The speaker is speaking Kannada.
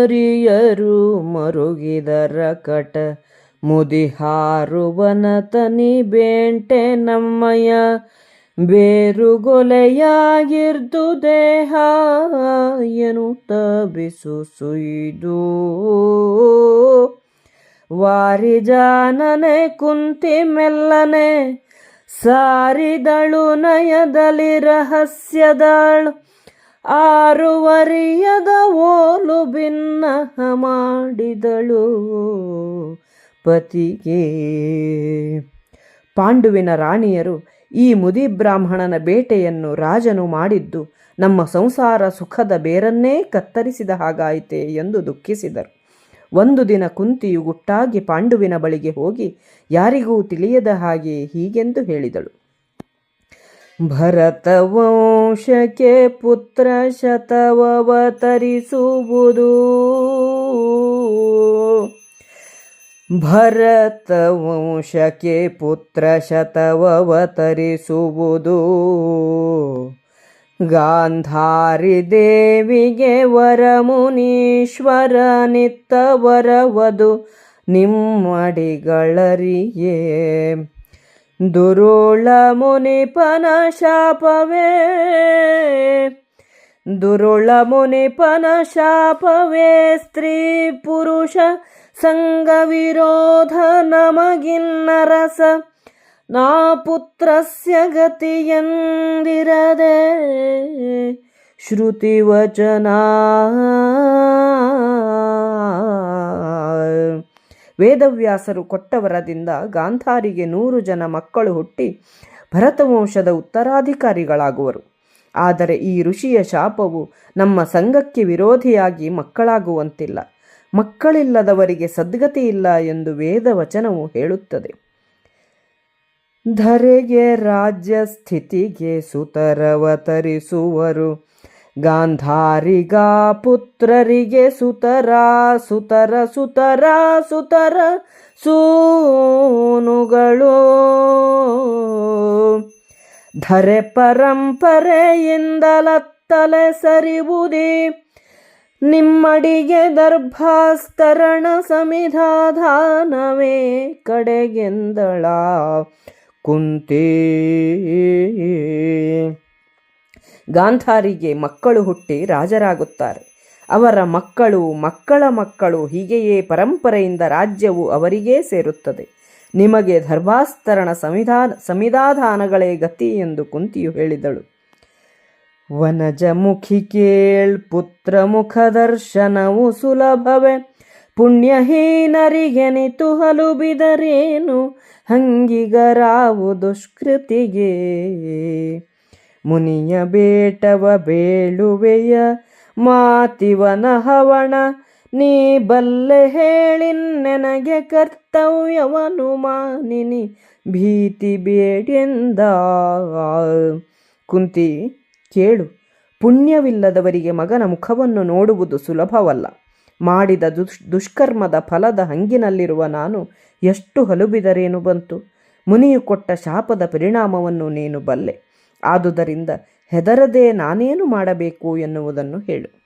ಮರಿಯರು ಮರುಗಿದರ ಕಟ ಮುದಿಹಾರುವನ ತನಿ ಬೇಂಟೆ ನಮ್ಮಯ ಬೇರುಗೊಲೆಯಾಗಿರ್ದು ದೇಹ ಎನ್ನುತ್ತ ಬಿಸು ಸುಯ್ದು ವಾರಿಜಾನನೆ ಕುಂತಿ ಮೆಲ್ಲನೆ ಸಾರಿದಳು ನಯದಲ್ಲಿ ರಹಸ್ಯದಳು ಆರುವರಿಯದ ಓಲು ಭಿನ್ನಹ ಮಾಡಿದಳು ಪತಿಗೆ. ಪಾಂಡುವಿನ ರಾಣಿಯರು ಈ ಮುದಿ ಬ್ರಾಹ್ಮಣನ ಬೇಟೆಯನ್ನು ರಾಜನು ಮಾಡಿದ್ದು ನಮ್ಮ ಸಂಸಾರ ಸುಖದ ಬೇರನ್ನೇ ಕತ್ತರಿಸಿದ ಹಾಗಾಯಿತೆ ಎಂದು ದುಃಖಿಸಿದರು. ಒಂದು ದಿನ ಕುಂತಿಯು ಗುಟ್ಟಾಗಿ ಪಾಂಡುವಿನ ಬಳಿಗೆ ಹೋಗಿ, ಯಾರಿಗೂ ತಿಳಿಯದ ಹಾಗೆ ಹೀಗೆಂದು ಹೇಳಿದಳು. ಭರತ ವಂಶಕ್ಕೆ ಪುತ್ರ ಶತವತರಿಸುವುದು ಭರತವಂಶಕ್ಕೆ ಪುತ್ರ ಶತವತರಿಸುವುದು ಗಾಂಧಾರಿ ದೇವಿಗೆ ವರಮುನಿಶ್ವರ ನಿತ್ತ ವರವದು ನಿಮ್ಮಡಿಗಳರಿಯೇ दुरुळमुनिपनशापवे दुरुळमुनिपनशापवेस्त्रीपुरुषसङ्गविरोधनमगिन्नरस नापुत्रस्य गतियन्दिरदे श्रुतिवचना ವೇದವ್ಯಾಸರು ಕೊಟ್ಟವರದಿಂದ ಗಾಂಧಾರಿಗೆ ನೂರು ಜನ ಮಕ್ಕಳು ಹುಟ್ಟಿ ಭರತವಂಶದ ಉತ್ತರಾಧಿಕಾರಿಗಳಾಗುವರು. ಆದರೆ ಈ ಋಷಿಯ ಶಾಪವು ನಮ್ಮ ಸಂಘಕ್ಕೆ ವಿರೋಧಿಯಾಗಿ ಮಕ್ಕಳಾಗುವಂತಿಲ್ಲ. ಮಕ್ಕಳಿಲ್ಲದವರಿಗೆ ಸದ್ಗತಿ ಇಲ್ಲ ಎಂದು ವೇದ ವಚನವು ಹೇಳುತ್ತದೆ. ಧರೆಗೆ ರಾಜ್ಯ ಸ್ಥಿತಿಗೆ ಸುತರವತರಿಸುವರು. ಗಾಂಧಾರಿಗ ಪುತ್ರರಿಗೆ ಸುತರ ಸುತರ ಸುತರ ಸುತರ ಸೂನುಗಳು. ಧರೆ ಪರಂಪರೆಯಿಂದಲತ್ತಲೆ ಸರಿವುದೇ. ನಿಮ್ಮಡಿಗೆ ದರ್ಭಾಸ್ತರಣ ಸಮಿಧಾನವೇ ಕಡೆಗೆಂದಳ ಕುಂತಿ. ಗಾಂಧಾರಿಗೆ ಮಕ್ಕಳು ಹುಟ್ಟಿ ರಾಜರಾಗುತ್ತಾರೆ. ಅವರ ಮಕ್ಕಳು ಮಕ್ಕಳ ಮಕ್ಕಳು ಹೀಗೆಯೇ ಪರಂಪರೆಯಿಂದ ರಾಜ್ಯವು ಅವರಿಗೇ ಸೇರುತ್ತದೆ. ನಿಮಗೆ ಧರ್ಮಾಸ್ತರಣ ಸಂವಿಧಾನ ಸಂವಿಧಾನಗಳೇ ಗತಿ ಎಂದು ಕುಂತಿಯು ಹೇಳಿದಳು. ವನಜ ಮುಖಿ ಕೇಳ್ ಪುತ್ರ ಮುಖ ದರ್ಶನವು ಸುಲಭವೇ. ಪುಣ್ಯಹೀನರಿಗೆನಿತು ಹಲು ಬಿದರೇನು ಹಂಗಿಗರಾವು ದುಷ್ಕೃತಿಗೆ. ಮುನಿಯ ಬೇಟವ ಬೇಳುವೆಯ ಮಾತಿವನ ಹವಣ, ನೀ ಬಲ್ಲೆ ಹೇಳಿ ನನಗೆ ಕರ್ತವ್ಯವನು ಮಾನಿನಿ, ಭೀತಿ ಬೇಡೆಂದ ಕುಂತಿ, ಕೇಳು, ಪುಣ್ಯವಿಲ್ಲದವರಿಗೆ ಮಗನ ಮುಖವನ್ನು ನೋಡುವುದು ಸುಲಭವಲ್ಲ. ಮಾಡಿದ ದುಷ್, ದುಷ್ಕರ್ಮದ ಫಲದ ಹಂಗಿನಲ್ಲಿರುವ ನಾನು ಎಷ್ಟು ಹಲುಬಿದರೇನು ಬಂತು? ಮುನಿಯು ಕೊಟ್ಟ ಶಾಪದ ಪರಿಣಾಮವನ್ನು ನೀನು ಬಲ್ಲೆ. ಆದುದರಿಂದ ಹೆದರದೆ ನಾನೇನು ಮಾಡಬೇಕು ಎನ್ನುವುದನ್ನು ಹೇಳು.